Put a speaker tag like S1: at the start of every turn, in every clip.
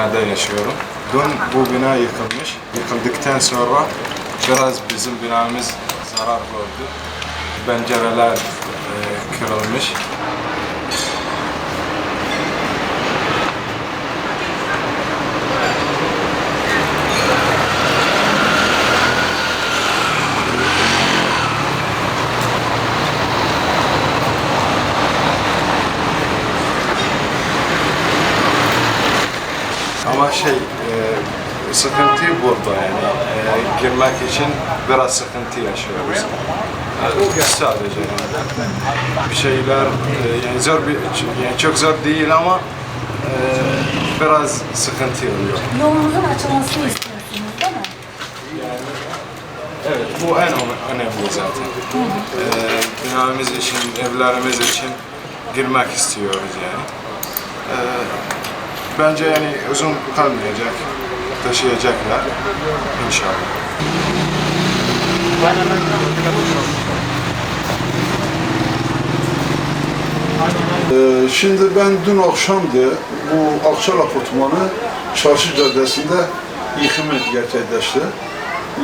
S1: binada yaşıyorum. Dün bu bina yıkılmış. Yıkıldıktan sonra biraz bizim binamız zarar gördü. Pencereler e, kırılmış. Ama şey, e, sıkıntı burada yani. E, girmek için biraz sıkıntı yaşıyoruz. E, sadece yani. Bir şeyler, e, yani zor bir, yani çok zor değil ama e, biraz sıkıntı oluyor.
S2: Yolunuzun açılmasını istiyorsunuz değil mi?
S1: Evet, bu en öne- önemli zaten. E, binamız için, evlerimiz için girmek istiyoruz yani. E, bence yani uzun kalmayacak, taşıyacaklar inşallah.
S3: Ee, Şimdi ben dün akşamdı bu Akçal Apartmanı Çarşı Caddesi'nde yıkımı gerçekleşti.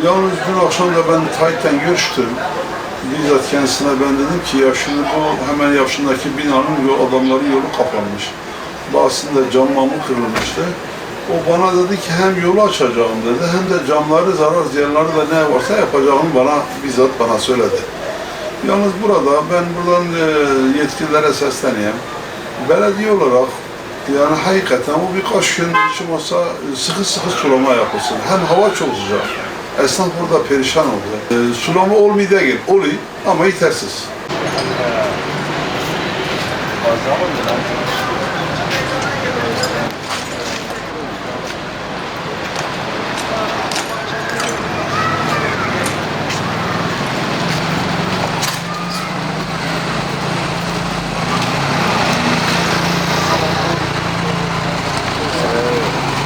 S3: Yalnız dün akşam da ben Tayyip'ten görüştüm. Bizzat kendisine ben dedim ki ya şimdi bu hemen yaşındaki binanın yol, adamların yolu kapanmış. Bazısında cam mamı kırılmıştı. O bana dedi ki hem yolu açacağım dedi hem de camları zarar ziyanları da ne varsa yapacağını bana bizzat bana söyledi. Yalnız burada ben buradan e, yetkililere sesleneyim. Belediye olarak yani hakikaten o birkaç gün için olsa e, sıkı sıkı sulama yapılsın. Hem hava çok sıcak. Esnaf burada perişan oldu. E, sulama olmuyor değil, oluyor ama yetersiz.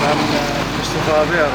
S4: Ben e, Mustafa abi aradım.